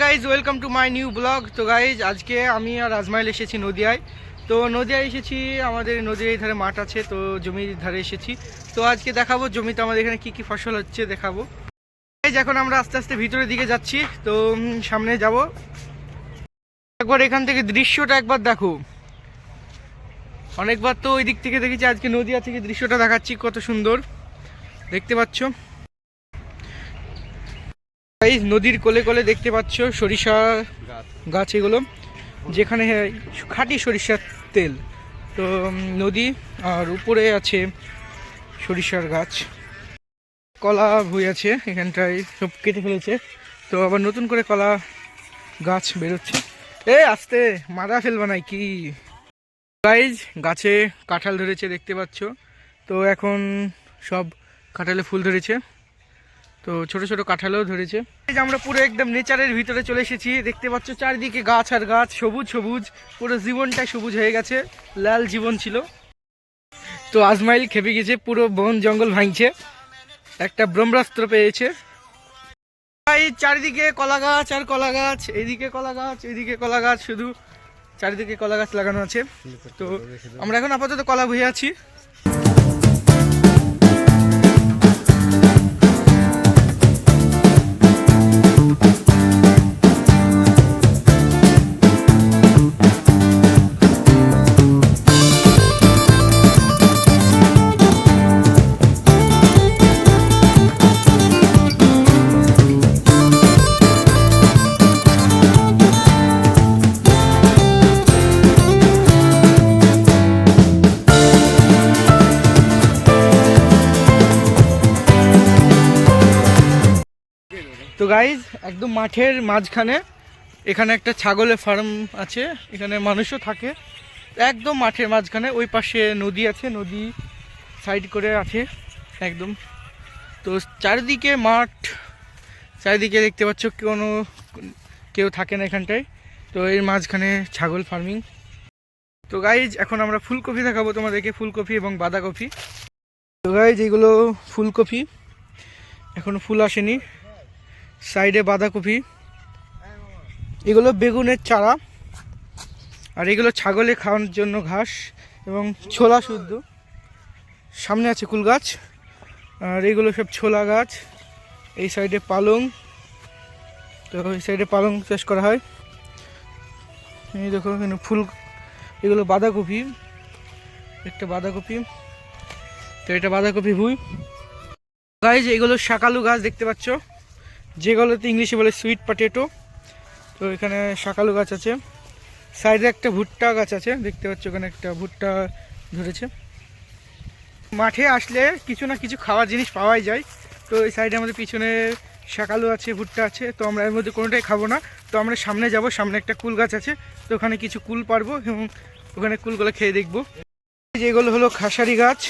Guys welcome to my new blog তো guys আজকে আমি আর আজমাইল এসেছি নদিয়ায়। তো নদিয়ায় এসেছি, আমাদের নদীর ধারে মাঠ আছে, তো জমির ধারে এসেছি। তো আজকে দেখাবো জমিতে আমাদের এখানে কি কি ফসল হচ্ছে, দেখাবো। গাইজ এখন আমরা আস্তে আস্তে ভিতরের দিকে যাচ্ছি, তো সামনে যাব। একবার এখান থেকে দৃশ্যটা একবার দেখো। অনেকবার তো ওই দিক থেকে দেখেছি, আজকে নদিয়া থেকে দৃশ্যটা দেখাচ্ছি, কত সুন্দর। দেখতে পাচ্ছ? গাইজ নদীর কোলে কোলে দেখতে পাচ্ছ সরিষা গাছ। এগুলো যেখানে খাঁটি সরিষার তেল। তো নদী আর উপরে আছে সরিষার গাছ। কলা ভুই আছে এখানটায় সব কেটে ফেলেছে। তো আবার নতুন করে কলা গাছ বেরোচ্ছে। এ আস্তে মারা ফেলবা নাই কি? গাইজ গাছে কাঁঠাল ধরেছে দেখতে পাচ্ছ। তো এখন সব কাঁঠালে ফুল ধরেছে। তো ছোট ছোট কাঁঠালও ধরেছে। আমরা পুরো একদম নেচারের ভিতরে চলে এসেছি, দেখতে পাচ্ছ চারিদিকে গাছ আর গাছ, সবুজ সবুজ, পুরো জীবনটাই সবুজ হয়ে গেছে, লাল জীবন ছিল। তো আজমাইল খেপে গেছে, পুরো বন জঙ্গল ভাঙছে, একটা ব্রহ্মাস্ত্র পেয়েছে। এই চারিদিকে কলা গাছ আর কলা গাছ এইদিকে কলা গাছ এইদিকে কলা গাছ, শুধু চারিদিকে কলা গাছ লাগানো আছে। তো আমরা এখন আপাতত কলা বয়ে আছি। তো গাইজ একদম মাঠের মাঝখানে এখানে একটা ছাগলের ফার্ম আছে, এখানে মানুষও থাকে। একদম মাঠের মাঝখানে, ওই পাশে নদী আছে, নদী সাইড করে আছে, একদম। তো চারিদিকে মাঠ, চারিদিকে দেখতে পাচ্ছ কোনো, কেউ থাকে না এখানটায়। তো এর মাঝখানে ছাগল ফার্মিং তো গাইজ এখন আমরা ফুলকপি দেখাবো তোমাদেরকে, ফুলকপি এবং বাঁধাকপি। তো গাইজ এগুলো ফুলকপি। এখনও ফুল আসেনি। সাইডে বাঁধাকপি। এগুলো বেগুনের চারা। আর এগুলো ছাগলে খাওয়ানোর জন্য ঘাস এবং ছোলা শুদ্ধ। সামনে আছে কুল গাছ। আর এগুলো সব ছোলা গাছ। এই সাইডে পালং। তো এই সাইডে পালং চাষ করা হয়। এই দেখো এখানে ফুল, এগুলো বাঁধাকপি। একটা বাঁধাকপি। তো এটা বাঁধাকপি ভুই। গাছ এগুলো শাকালু গাছ দেখতে পাচ্ছ? যেগুলোতে ইংলিশে বলে সুইট পটেটো তো এখানে শাকালু গাছ আছে। সাইডে একটা ভুট্টা গাছ আছে, দেখতে পাচ্ছ ওখানে একটা ভুট্টা ধরেছে। মাঠে আসলে কিছু না কিছু খাওয়ার জিনিস পাওয়াই যায়। তো এই সাইডে আমাদের পিছনে শাকালু আছে, ভুট্টা আছে, তো আমরা এর মধ্যে কোনোটাই খাব না। তো আমরা সামনে যাব, সামনে একটা কুল গাছ আছে, তো ওখানে কিছু কুল পারব এবং ওখানে কুলগুলো খেয়ে দেখব। যেগুলো হলো খাসারি গাছ।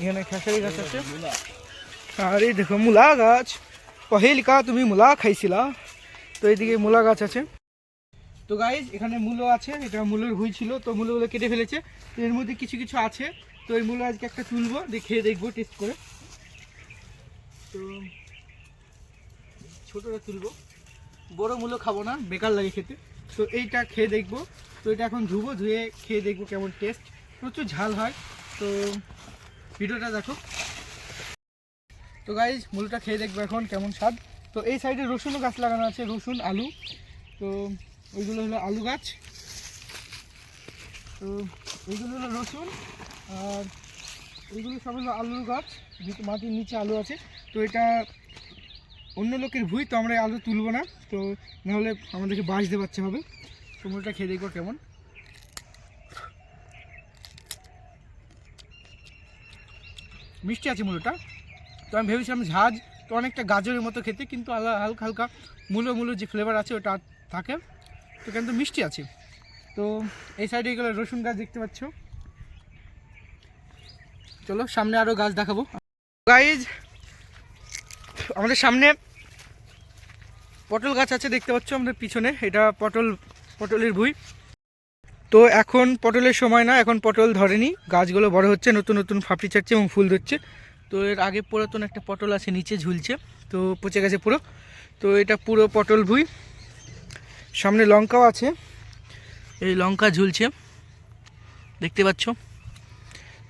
এখানে খাসারি গাছ আছে। আর এই দেখো মূলা গাছ। পহেলিকা তুমি মূলা খাইছিলা তো এইদিকে মূলা গাছ আছে তো গাইজ এখানে মূলো আছে এটা মূলের হুই ছিল তো মূলগুলো কেটে ফেলেছে তো এর মধ্যে কিছু কিছু আছে, তো এই মূলো আজকে একটা তুলবো, দিয়ে খেয়ে দেখব টেস্ট করে। তো ছোটোটা তুলবো। বড় মূলো খাব না, বেকার লাগে খেতে। তো এইটা খেয়ে দেখব। তো এটা এখন ধুবো, ধুয়ে খেয়ে দেখব কেমন টেস্ট প্রচুর ঝাল হয়। তো ভিডিওটা দেখো। তো গাইজ মূলটা খেয়ে দেখব এখন কেমন স্বাদ। তো এই সাইডে রসুনও গাছ লাগানো আছে, রসুন, আলু। তো ওইগুলো হলো আলু গাছ। তো এইগুলো হলো রসুন, আর এইগুলো সব হলো আলুর গাছ। মাটির নিচে আলু আছে। তো এটা অন্য লোকের ভুই, তো আমরা আলু তুলবো না। তো নাহলে আমাদেরকে বাঁশ বাচ্চা হবে। তো মূলটা খেয়ে দেখব কেমন। মিষ্টি আছে মূলটা। তো আমি ভেবেছিলাম ঝাঁজ তো অনেকটা গাজরের মতো খেতে, কিন্তু আলা- হালকা হালকা মূলো মূলো যে ফ্লেভার আছে ওটা থাকে। তো কিন্তু মিষ্টি আছে। তো এই সাইডে এগুলো রসুন গাছ দেখতে পাচ্ছ। চলো সামনে আরও গাছ দেখাবো। গাইজ আমাদের সামনে পটল গাছ আছে দেখতে পাচ্ছ আমাদের পিছনে। এটা পটল, পটলের ভুই। তো এখন পটলের সময় না, এখন পটল ধরেনি। গাছগুলো বড় হচ্ছে, নতুন নতুন ফাপড়ি ছাড়ছে এবং ফুল ধরছে। তো এর আগে পুরাতন একটা পটল আছে, নিচে ঝুলছে, তো পচে গেছে পুরো। তো এটা পুরো পটল ভুই। সামনে লঙ্কাও আছে, এই লঙ্কা ঝুলছে। দেখতে পাচ্ছ?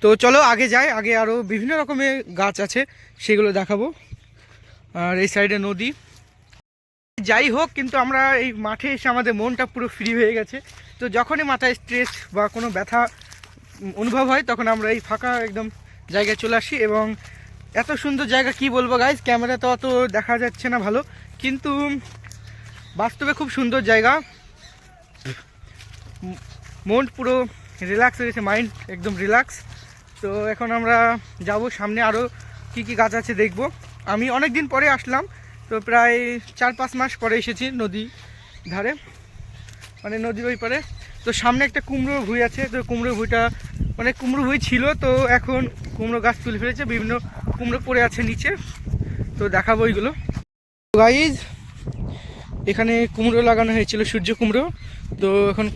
তো চলো আগে যাই, আগে আরও বিভিন্ন রকমের গাছ আছে, সেগুলো দেখাবো। আর এই সাইডে নদী। যাই হোক, কিন্তু আমরা এই মাঠে এসে আমাদের মনটা পুরো ফ্রি হয়ে গেছে। তো যখনই মাথায় স্ট্রেস বা কোনো ব্যথা অনুভব হয়, তখন আমরা এই ফাঁকা একদম জায়গায় চলে আসি এবং এত সুন্দর জায়গা কি বলব গাইজ ক্যামেরা তো অত দেখা যাচ্ছে না ভালো, কিন্তু বাস্তবে খুব সুন্দর জায়গা। মন পুরো রিল্যাক্স হয়ে গেছে মাইন্ড একদম রিল্যাক্স তো এখন আমরা যাব, সামনে আরও কি কি গাছ আছে দেখব। আমি অনেক দিন পরে আসলাম, তো প্রায় চার পাঁচ মাস পরে এসেছি নদী ধারে মানে নদীর ওই পারে। তো সামনে একটা কুমড়ো ভুঁই আছে, তো কুমড়ো ভুঁইটা মানে কুমড়ো ভুঁই ছিল তো এখন কুমড়ো গাছ তুলে ফেলেছে, বিভিন্ন কুমড়ো পড়ে আছে নিচে, তো দেখাবো ওইগুলো গাইজ এখানে কুমড়ো লাগানো হয়েছিল, সূর্য কুমড়ো। তো এখন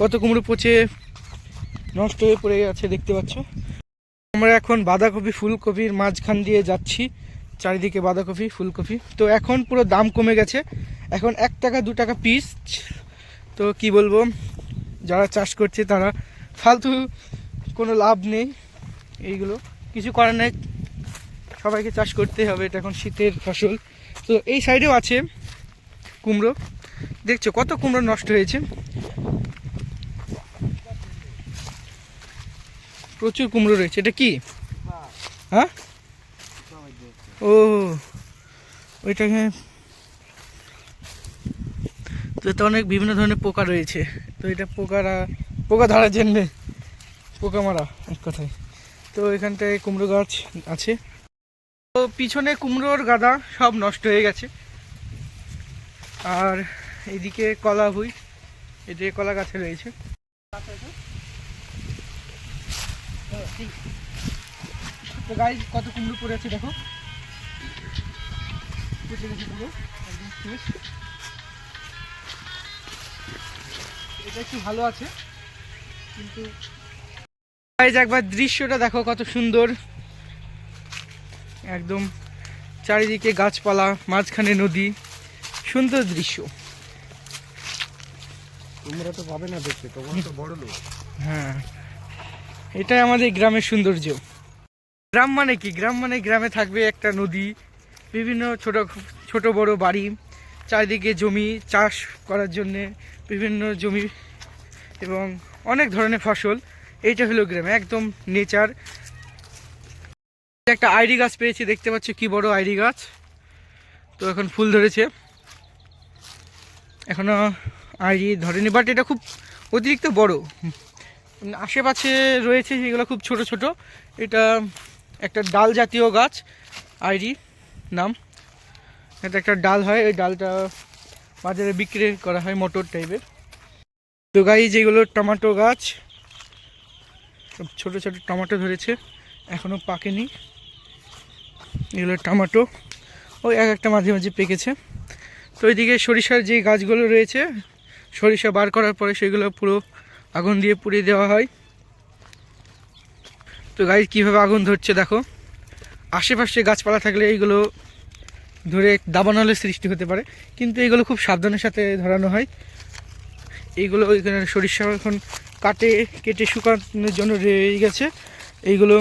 কত কুমড়ো পচে নষ্ট হয়ে পড়ে আছে দেখতে পাচ্ছ। আমরা এখন বাঁধাকপি ফুলকপির মাঝখান দিয়ে যাচ্ছি, চারিদিকে বাঁধাকপি, ফুলকপি। তো এখন পুরো দাম কমে গেছে, এখন এক টাকা, দু টাকা পিস তো কি বলব, যারা চাষ করছে তারা ফালতু কোনো লাভ নেই। এইগুলো কিছু করার নেই। সবাইকে চাষ করতে হবে, এটা এখন শীতের ফসল। তো এই সাইডেও আছে কুমড়ো। দেখছ কত কুমড়ো নষ্ট হয়েছে। প্রচুর কুমড়ো রয়েছে। এটা কি? হ্যাঁ? ও, ওইটাকে তো এতে অনেক বিভিন্ন ধরনের পোকা রয়েছে। তো এটা পোকারা পোকা ধরার জন্যে পোকা মারা এক কথায়। তো এখানটায় কুমড়ো গাছ আছে। তো পিছনে কুমড়োর গাদা সব নষ্ট হয়ে গেছে। আর এইদিকে কলা ভুই এদিকে কলা গাছে রয়েছে। কত কুমড়ো পড়ে আছে দেখো। এটা একটু ভালো আছে। কিন্তু একবার দৃশ্যটা দেখো কত সুন্দর। একদম চারিদিকে গাছপালা মাঝখানে নদী সুন্দর দৃশ্য। তোমরা তো পাবে না দেখতে তোমরা তো বড় লোক। হ্যাঁ এটাই আমাদের গ্রামের সৌন্দর্য। গ্রাম মানে কি? গ্রাম মানে গ্রামে থাকবে একটা নদী বিভিন্ন ছোট ছোট বড় বাড়ি চারিদিকে জমি চাষ করার জন্যে বিভিন্ন জমি এবং অনেক ধরনের ফসল, এইটা হলো গ্রামে, একদম নেচার। একটা আইডি গাছ পেয়েছি, দেখতে পাচ্ছি কি বড় আইডি গাছ। তো এখন ফুল ধরেছে। এখনও আইডি ধরেনি বাট এটা খুব অতিরিক্ত বড়। আশেপাশে রয়েছে সেগুলো খুব ছোট ছোট, এটা একটা ডাল জাতীয় গাছ, আইডি নাম। এটা একটা ডাল হয়, এই ডালটা বাজারে বিক্রি করা হয় মোটর টাইপের তো গাই যেগুলো টমেটো গাছ, সব ছোট ছোটো টমেটো ধরেছে, এখনও পাকেনি। এগুলো টমেটো, ওই এক একটা মাঝে মাঝে পেকেছে। তো ওইদিকে সরিষার যে গাছগুলো রয়েছে, সরিষা বার করার পরে সেগুলো পুরো আগুন দিয়ে পুড়িয়ে দেওয়া হয়। তো গাছ কীভাবে আগুন ধরছে দেখো। আশেপাশে গাছপালা থাকলে এইগুলো ধরে দাবানলের সৃষ্টি হতে পারে, কিন্তু এইগুলো খুব সাবধানের সাথে ধরানো হয়। এইগুলো ওইখানে সরিষা এখন কাটে কেটে শুকানোর জন্য রয়ে গেছে। এইগুলো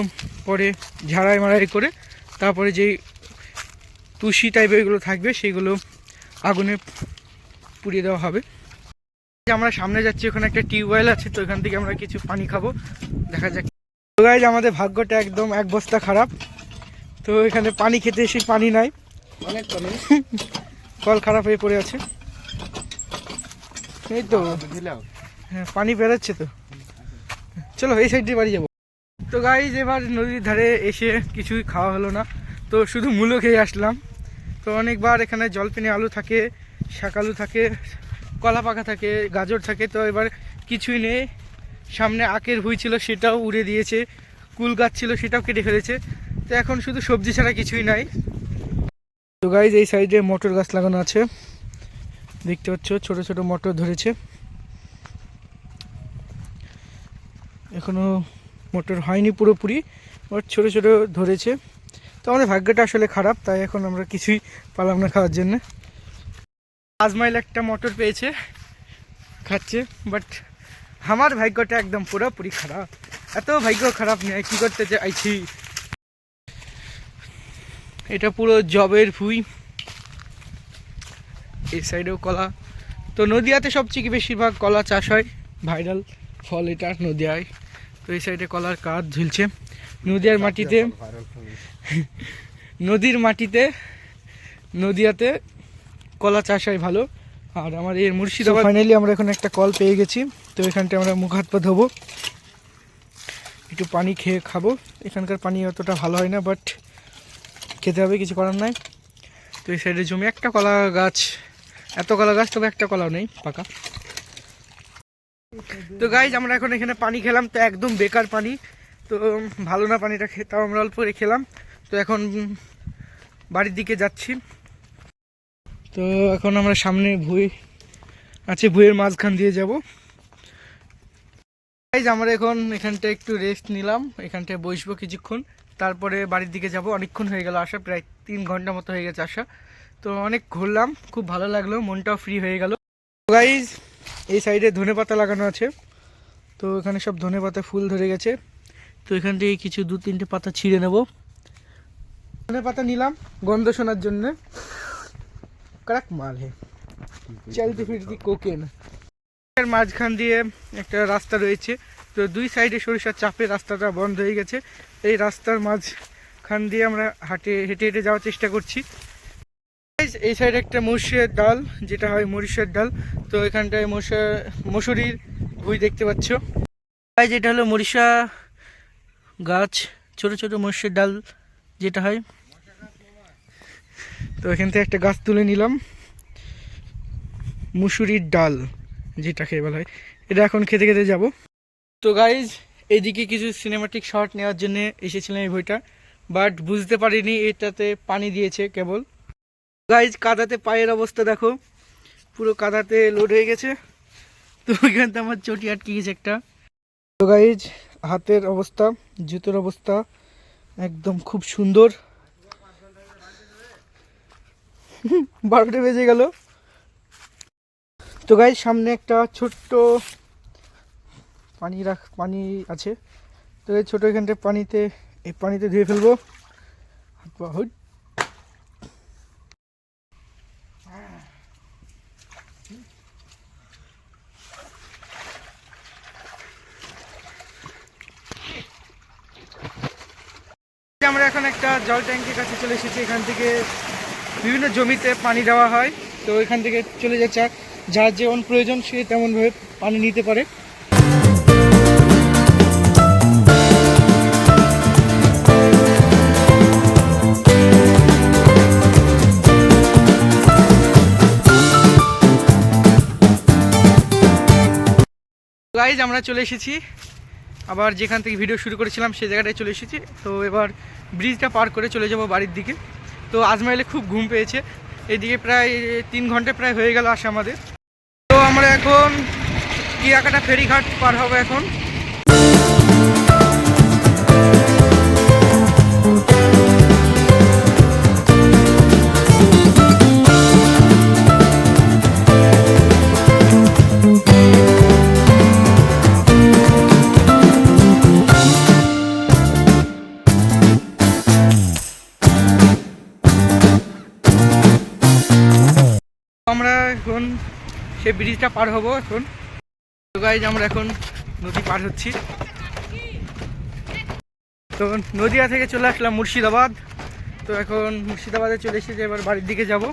পরে ঝাড়াই মারাই করে তারপরে যেই তুষি টাইপের এগুলো থাকবে সেগুলো আগুনে পুড়িয়ে দেওয়া হবে। আমরা সামনে যাচ্ছি ওখানে একটা টিউবওয়েল আছে তো এখান থেকে আমরা কিছু পানি খাব। দেখা যাক। তো গাইজ আমাদের ভাগ্যটা একদম এক বস্তা খারাপ। তো এখানে পানি খেতে এসে পানি নাই। অনেক পানি। কল খারাপ হয়ে পড়ে আছে। এই তো। হ্যাঁ পানি বেরোচ্ছে তো। চলো, এই সাইড দিয়ে বাড়ি যাব। তো গাইজ এবার নদীর ধারে এসে কিছুই খাওয়া হলো না। তো শুধু মূলো খেয়ে আসলাম। তো অনেকবার এখানে জলপিনি আলু থাকে শাকালু থাকে, কলা পাকা থাকে, গাজর থাকে। তো এবার কিছুই নেই। সামনে আখের ভুই ছিল, সেটাও উড়ে দিয়েছে। কুল গাছ ছিল, সেটাও কেটে ফেলেছে। তো এখন শুধু সবজি ছাড়া কিছুই নাই। তো গাইজ এই সাইডে মটর গাছ লাগানো আছে। দেখতে পাচ্ছ, ছোট ছোট মটর ধরেছে। এখনও মোটর হয়নি পুরোপুরি বাট ছোট ছোট ধরেছে। তো আমাদের ভাগ্যটা আসলে খারাপ, তাই এখন আমরা কিছুই পারলাম না খাওয়ার জন্য। আজমাইল একটা মটর পেয়েছে, খাচ্ছে বাট আমার ভাগ্যটা একদম পুরোপুরি খারাপ। এত ভাগ্য খারাপ নেই কী করতে চাইছি? এটা পুরো জবের ভুই। এই সাইডেও কলা। তো নদিয়াতে সবচেয়ে বেশিরভাগ কলা চাষ হয়। ভাইরাল ফল এটা নদিয়ায়। তো এই সাইডে কলার কাঠ ঝুলছে। নদিয়ার মাটিতে নদীর মাটিতে নদিয়াতে কলা চাষ হয় ভালো। আর আমার এর মুর্শিদাবাদ ফাইনালি আমরা এখন একটা কল পেয়ে গেছি। তো এখানটা আমরা মুখ হাত পা ধোবো। একটু পানি খেয়ে খাব। এখানকার পানি অতটা ভালো হয় না বাট খেতে হবে কিছু করার নাই। তো এই সাইডে জমি একটা কলা গাছ এত কলা গাছ, তবে একটা কলাও নেই, পাকা। তো গাইজ আমরা এখন এখানে পানি খেলাম, তো একদম বেকার পানি। তো ভালো না পানিটা খেতাম আমরা অল্প করে খেলাম। তো এখন বাড়ির দিকে যাচ্ছি। তো এখন আমরা সামনে ভুই আছে, ভুইয়ের মাঝখান দিয়ে যাব। গাইজ আমরা এখন এখানটা একটু রেস্ট নিলাম, এখানটায় বসবো কিছুক্ষণ। তারপরে বাড়ির দিকে যাব, অনেকক্ষণ হয়ে গেল আসা প্রায় তিন ঘণ্টা মতো হয়ে গেছে আসা তো অনেক ঘুরলাম, খুব ভালো লাগল, মনটাও ফ্রি হয়ে গেল। গাইজ এই সাইডে ধনে পাতা লাগানো আছে। তো এখানে সব ধনে পাতা ফুল ধরে গেছে। তো এখান থেকে কিছু দু তিনটে পাতা ছিঁড়ে নেব। ধনে পাতা নিলাম গন্ধ শোনার জন্য। কারাক মাল হে। চলতে ফিরতি কোকেন। মাঝখান দিয়ে একটা রাস্তা রয়েছে। তো দুই সাইডে সরিষার চাপে রাস্তাটা বন্ধ হয়ে গেছে। এই রাস্তার মাঝখান দিয়ে আমরা হাঁটে, হেঁটে হেঁটে যাওয়ার চেষ্টা করছি। Guys, এই সাইডে একটা মসুরের ডাল যেটা হয় মরিচের ডাল। তো এখানটায় মশা মসুরির ভুই দেখতে পাচ্ছ। Guys, এটা হলো মরিষা গাছ ছোট ছোট মসুরের ডাল যেটা হয়। তো এখান থেকে একটা গাছ তুলে নিলাম। মুসুরির ডাল যেটাকে বলা হয়। এটা এখন খেতে খেতে যাব। তো গাইজ এইদিকে কিছু সিনেমাটিক শট নেওয়ার জন্য এসেছিলাম এই বইটা বাট বুঝতে পারিনি এটাতে পানি দিয়েছে কেবল। গাইজ কাদাতে পায়ের অবস্থা দেখো। পুরো কাদাতে লোড হয়ে গেছে। তো ওইখান থেকে আমার চটি আটকে গেছে একটা। তো গাইজ হাতের অবস্থা, জুতোর অবস্থা একদম খুব সুন্দর। বারোটা বেজে গেল। তো গাইজ সামনে একটা ছোট্ট পানি রাখ পানি আছে। তো এই ছোটো এখানটায় পানিতে এই পানিতে ধুয়ে ফেলব। হাত পা হুট। আমরা এখন একটা জল ট্যাঙ্কির কাছে চলে এসেছি। এখান থেকে বিভিন্ন জমিতে পানি দেওয়া হয়। তো এখান থেকে চলে যাচ্ছে যার যেমন প্রয়োজন সে তেমনভাবে পানি নিতে পারে। আমরা চলে এসেছি। আবার যেখান থেকে ভিডিও শুরু করেছিলাম সেই জায়গাটায় চলে এসেছি। তো এবার ব্রিজটা পার করে চলে যাব বাড়ির দিকে। তো আজমাইলে খুব ঘুম পেয়েছে। এদিকে প্রায় তিন ঘণ্টা প্রায় হয়ে গেল আসে আমাদের। তো আমরা এখন কিয়াকাটা ফেরিঘাট পার হব এখন। সেই ব্রিজটা পার হব এখন গাইজ আমরা এখন নদী পার হচ্ছি। তো নদিয়া থেকে চলে আসলাম মুর্শিদাবাদ। তো এখন মুর্শিদাবাদে চলে এসেছি এবার বাড়ির দিকে যাব।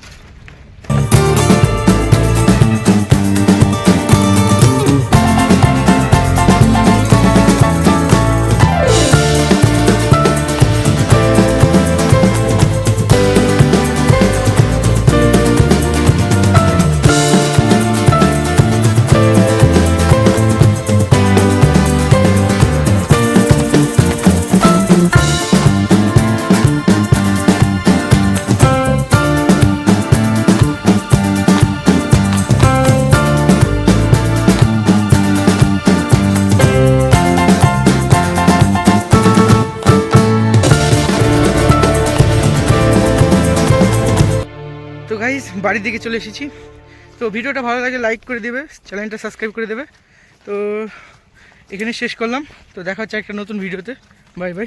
বাড়ির দিকে চলে এসেছি। তো ভিডিওটা ভালো লাগে লাইক করে দেবে চ্যানেলটা সাবস্ক্রাইব করে দেবে। তো এখানে শেষ করলাম। তো দেখা হচ্ছে একটা নতুন ভিডিওতে বাই বাই